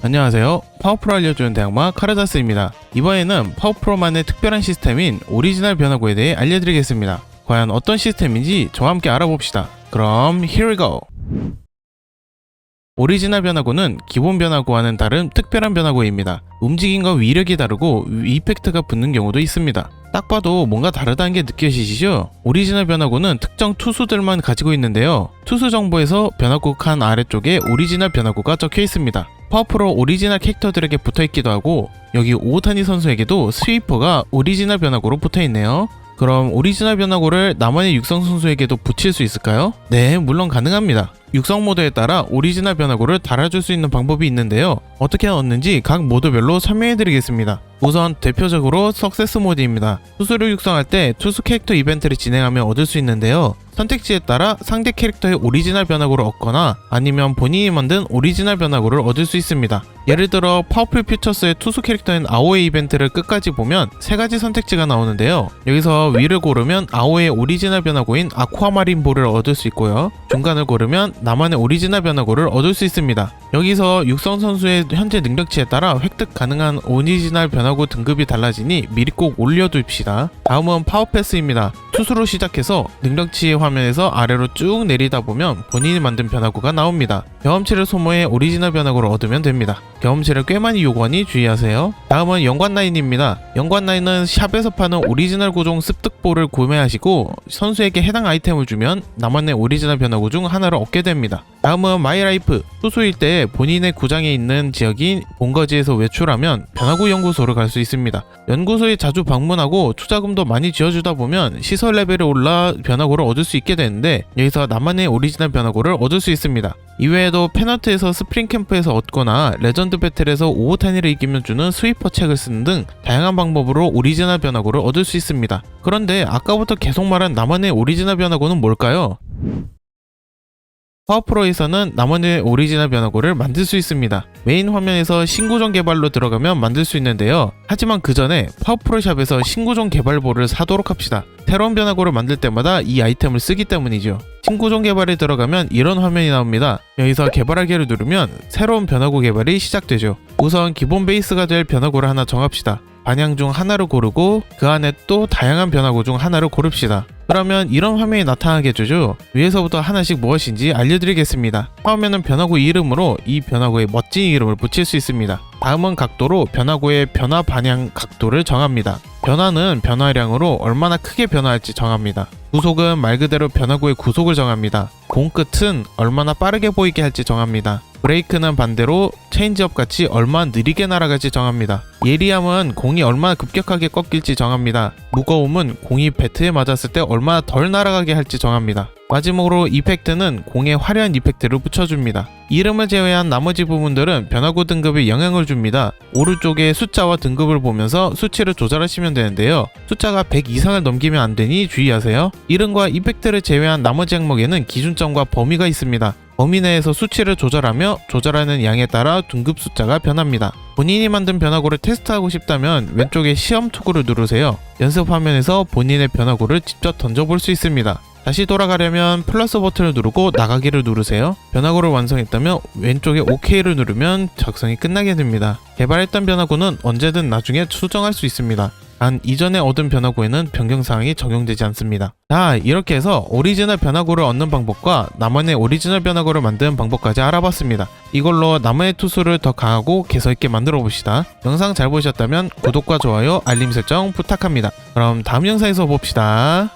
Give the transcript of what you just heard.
안녕하세요. 파워프로 알려주는 대학마 카르다스입니다. 이번에는 파워프로만의 특별한 시스템인 오리지널 변화구에 대해 알려드리겠습니다. 과연 어떤 시스템인지 저와 함께 알아봅시다. 그럼 here we go. 오리지널 변화구는 기본 변화구와는 다른 특별한 변화구입니다. 움직임과 위력이 다르고 이펙트가 붙는 경우도 있습니다. 딱 봐도 뭔가 다르다는 게 느껴지시죠? 오리지널 변화구는 특정 투수들만 가지고 있는데요. 투수 정보에서 변화구 칸 아래쪽에 오리지널 변화구가 적혀 있습니다. 파워프로 오리지널 캐릭터들에게 붙어 있기도 하고 여기 오타니 선수에게도 스위퍼가 오리지널 변화구로 붙어 있네요. 그럼 오리지널 변화구를 나만의 육성 선수에게도 붙일 수 있을까요? 네, 물론 가능합니다. 육성 모드에 따라 오리지널 변화구를 달아줄 수 있는 방법이 있는데요. 어떻게 얻는지 각 모드별로 설명해 드리겠습니다. 우선 대표적으로 석세스 모드입니다. 투수를 육성할 때 투수 캐릭터 이벤트를 진행하면 얻을 수 있는데요. 선택지에 따라 상대 캐릭터의 오리지널 변화구를 얻거나 아니면 본인이 만든 오리지널 변화구를 얻을 수 있습니다. 예를 들어 파워풀 퓨처스의 투수 캐릭터인 아오의 이벤트를 끝까지 보면 세 가지 선택지가 나오는데요. 여기서 위를 고르면 아오의 오리지널 변화구인 아쿠아마린 볼을 얻을 수 있고요. 중간을 고르면 나만의 오리지널 변화구를 얻을 수 있습니다. 여기서 육성 선수의 현재 능력치에 따라 획득 가능한 오리지널 변화구 등급이 달라지니 미리 꼭 올려둡시다. 다음은 파워패스입니다. 투수로 시작해서 능력치 화면에서 아래로 쭉 내리다 보면 본인이 만든 변화구가 나옵니다. 경험치를 소모해 오리지널 변화구를 얻으면 됩니다. 경험치를 꽤 많이 요구하니 주의하세요. 다음은 연관 라인입니다. 연관 라인은 샵에서 파는 오리지널 구종 습득볼을 구매하시고 선수에게 해당 아이템을 주면 나만의 오리지널 변화구 중 하나를 얻게 됩니다. 다음은 마이라이프. 투수일 때 본인의 구장에 있는 지역인 본거지에서 외출하면 변화구 연구소를 갈 수 있습니다. 연구소에 자주 방문하고 투자금도 많이 지어주다 보면 시설 레벨이 올라 변화구를 얻을 수 있게 되는데 여기서 나만의 오리지널 변화구를 얻을 수 있습니다. 이외에도 페너트에서 스프링 캠프에서 얻거나 레전드 배틀에서 오오타니를 이기면 주는 스위퍼 책을 쓰는 등 다양한 방법으로 오리지널 변화구를 얻을 수 있습니다. 그런데 아까부터 계속 말한 나만의 오리지널 변화구는 뭘까요? 파워프로에서는 나만의 오리지널 변화구를 만들 수 있습니다. 메인 화면에서 신구종 개발로 들어가면 만들 수 있는데요. 하지만 그 전에 파워프로 샵에서 신구종 개발볼을 사도록 합시다. 새로운 변화구를 만들 때마다 이 아이템을 쓰기 때문이죠. 신구종 개발에 들어가면 이런 화면이 나옵니다. 여기서 개발하기를 누르면 새로운 변화구 개발이 시작되죠. 우선 기본 베이스가 될 변화구를 하나 정합시다. 반향 중 하나를 고르고 그 안에 또 다양한 변화구 중 하나를 고릅시다. 그러면 이런 화면이 나타나게 되죠. 위에서부터 하나씩 무엇인지 알려드리겠습니다. 처음에는 변화구 이름으로 이 변화구에 멋진 이름을 붙일 수 있습니다. 다음은 각도로 변화구의 변화 반향 각도를 정합니다. 변화는 변화량으로 얼마나 크게 변화할지 정합니다. 구속은 말 그대로 변화구의 구속을 정합니다. 공 끝은 얼마나 빠르게 보이게 할지 정합니다. 브레이크는 반대로 체인지업 같이 얼마나 느리게 날아갈지 정합니다. 예리함은 공이 얼마나 급격하게 꺾일지 정합니다. 무거움은 공이 배트에 맞았을 때 얼마나 덜 날아가게 할지 정합니다. 마지막으로 이펙트는 공에 화려한 이펙트를 붙여줍니다. 이름을 제외한 나머지 부분들은 변화구 등급에 영향을 줍니다. 오른쪽에 숫자와 등급을 보면서 수치를 조절하시면 되는데요. 숫자가 100 이상을 넘기면 안 되니 주의하세요. 이름과 이펙트를 제외한 나머지 항목에는 기준점과 범위가 있습니다. 범위 내에서 수치를 조절하며 조절하는 양에 따라 등급 숫자가 변합니다. 본인이 만든 변화구를 테스트하고 싶다면 왼쪽에 시험 투구를 누르세요. 연습 화면에서 본인의 변화구를 직접 던져볼 수 있습니다. 다시 돌아가려면 플러스 버튼을 누르고 나가기를 누르세요. 변화구를 완성했다면 왼쪽에 OK를 누르면 작성이 끝나게 됩니다. 개발했던 변화구는 언제든 나중에 수정할 수 있습니다. 단 이전에 얻은 변화구에는 변경사항이 적용되지 않습니다. 자 이렇게 해서 오리지널 변화구를 얻는 방법과 나만의 오리지널 변화구를 만드는 방법까지 알아봤습니다. 이걸로 나만의 투수를 더 강하고 개성있게 만들어 봅시다. 영상 잘 보셨다면 구독과 좋아요 알림 설정 부탁합니다. 그럼 다음 영상에서 봅시다.